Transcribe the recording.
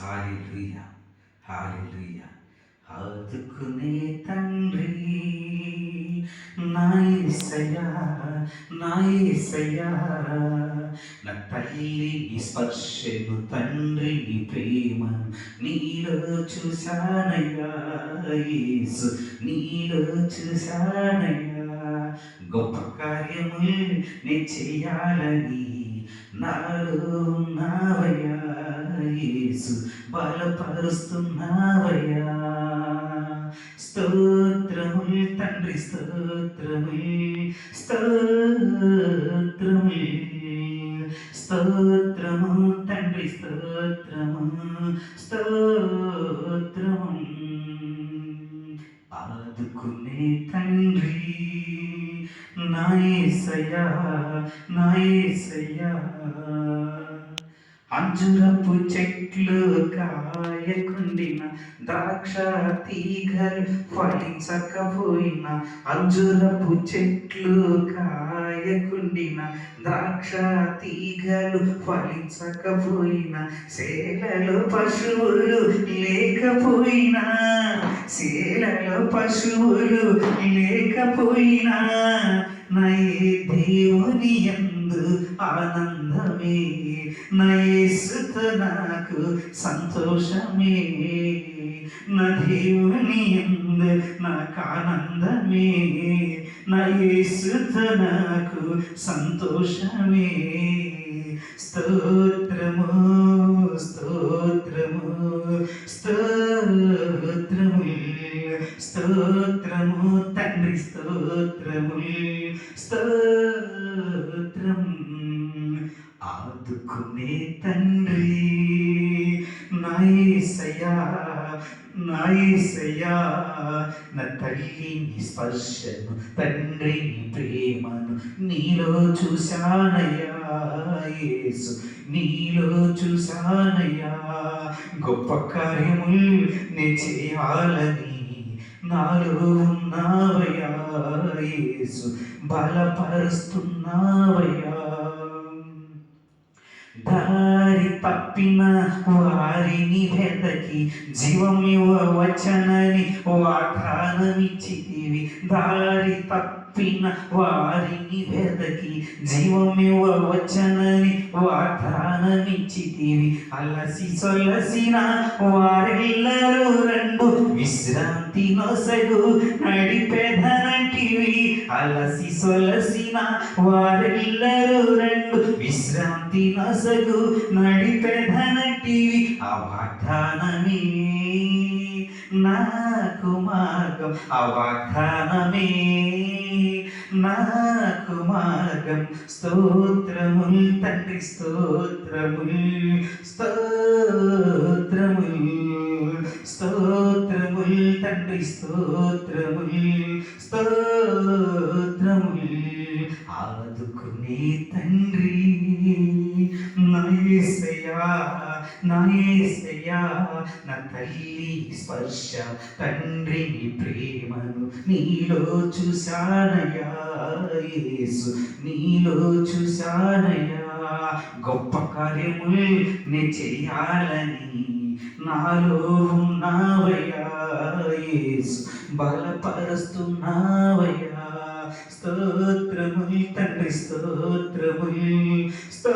Hallelujah hallelujah ఆదుకునే తండ్రి నాయసయ్యా నాయసయ్యా నా తల్లి నీ స్పర్శను తండ్రి నీ ప్రేమ నీలో చూశానయ్యా. యేసు నీలో చూశానయ్యా. గొప్ప కార్యములు నేను చేయాలని నాలో ఉన్నావయ్యా యేసు బలపరుస్తున్నావయ్యా. స్తోత్రముల్ తండ్రి స్తోత్రముల్ స్తోత్రముల్. స్తోత్రము తండ్రి స్తోత్రము స్తోత్రము ఆదుకునే తండ్రి నాయసయ్యా నాయసయ్యా. అంజురపు చెట్లు కాయకుండిన ద్రాక్ష తీగలు ఫలించకపోయిన అంజురపు చెట్లు కాయకుండిన ద్రాక్ష తీగలు ఫలించకపోయిన సేలలో పశువులు లేకపోయినా సేలలో పశువులు లేకపోయినా నై దేవుని ఎందు ఆనందమే నయేసుత నాకు సంతోషమే నా దేవుని ఎందు నాకు ఆనందమే నా యేసుత నాకు సంతోషమే స్తోత్రము స్తోత్రము స్తోత్రము స్తోత్రము తండ్రి స్తోత్రము స్తోత్రం ఆదుకునే నాయసయ్యా నాయసయ్యా నా తల్లి స్పర్శను తండ్రిని ప్రేమను నీలో చూశానయ్యా యేసు నీలో చూశానయ్యా. గొప్ప కార్యములు నే చేయాలని నాలో ఉన్నావయ్యా యేసు బలపరుస్తున్నావయ్యా. దారి తప్పిన వారిని వెతకి జీవం వచనని వాగ్దానమిచ్చితివి. దారి తప్పిన వారిని వెతకి జీవం వచనని వాగ్దానమిచ్చితివి. అలసి సొలసిన వారెల్లరూ విశ్రాంతి నొసగు నడిపెదనంటివి అలసి సొలసిన వారెల్లరూ రెండు. విశ్రాంతి నొసగు నడిపెదనంటివి ఆ వాగ్దానమే నాకు మార్గం. ఆ వాగ్దానమే నాకు మార్గం. స్తోత్రముల్ తండ్రి స్తోత్రముల్ స్తోత్రముల్ స్తోత్రముల్ తండ్రి స్తోత్రముల్ స్తోత్రముల్ ఆదుకునే తండ్రి. నయేసయ్యా నయేసయ్యా నా తల్లి స్పర్శ తండ్రిని ప్రేమను నీలో చూశానయ్యా. యేసు నీలో చూశానయ్యా. గొప్ప కార్యములు నే చేయాలని నాలో ఉన్నావు. బలపరుస్తున్నావయ్యా. స్తోత్రముల్ తండ్రి స్తోత్రముల్ స్తో